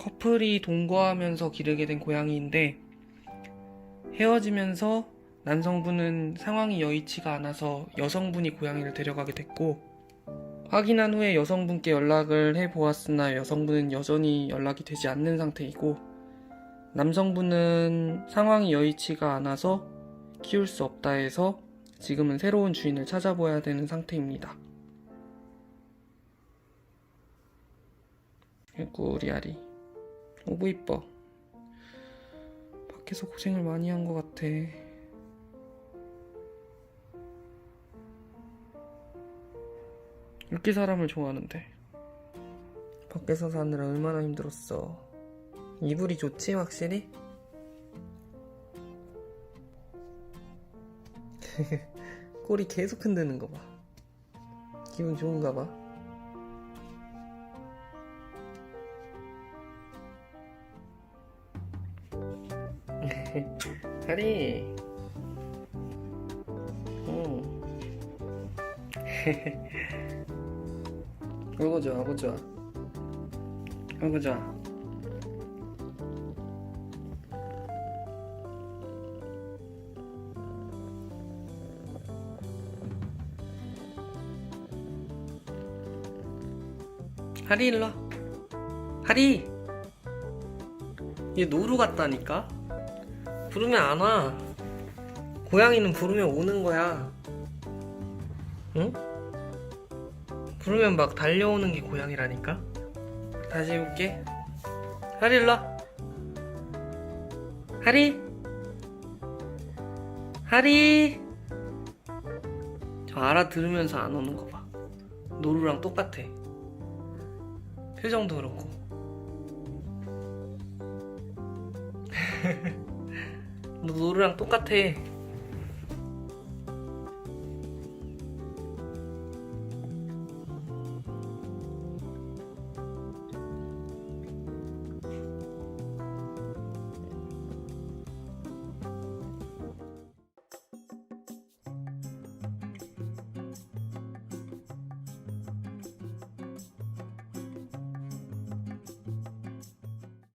커플이 동거하면서 기르게 된 고양이인데 헤어지면서 남성분은 상황이 여의치가 않아서 여성분이 고양이를 데려가게 됐고 확인한 후에 여성분께 연락을 해 보았으나 여성분은 여전히 연락이 되지 않는 상태이고 남성분은 상황이 여의치가 않아서 키울 수 없다 해서 지금은 새로운 주인을 찾아봐야 되는 상태입니다. 아이고 우리 아리 오구 이뻐 밖에서 고생을 많이 한 것 같아 이렇게 사람을 좋아하는데 밖에서 사느라 얼마나 힘들었어 이불이 좋지 확실히? 꼬리 계속 흔드는 거 봐. 기분 좋은가 봐. 하리. 응. 아이고 좋아, 아이고 좋아. 아이고 좋아. 하리 일로 와. 하리 얘 노루 같다니까 부르면 안 와. 고양이는 부르면 오는 거야. 응? 부르면 막 달려오는 게 고양이라니까. 다시 해볼게. 하리 일로 와. 하리. 하리. 저 알아들으면서 안 오는 거 봐. 노루랑 똑같아. 표정도 그렇고. 너 노루랑 똑같아.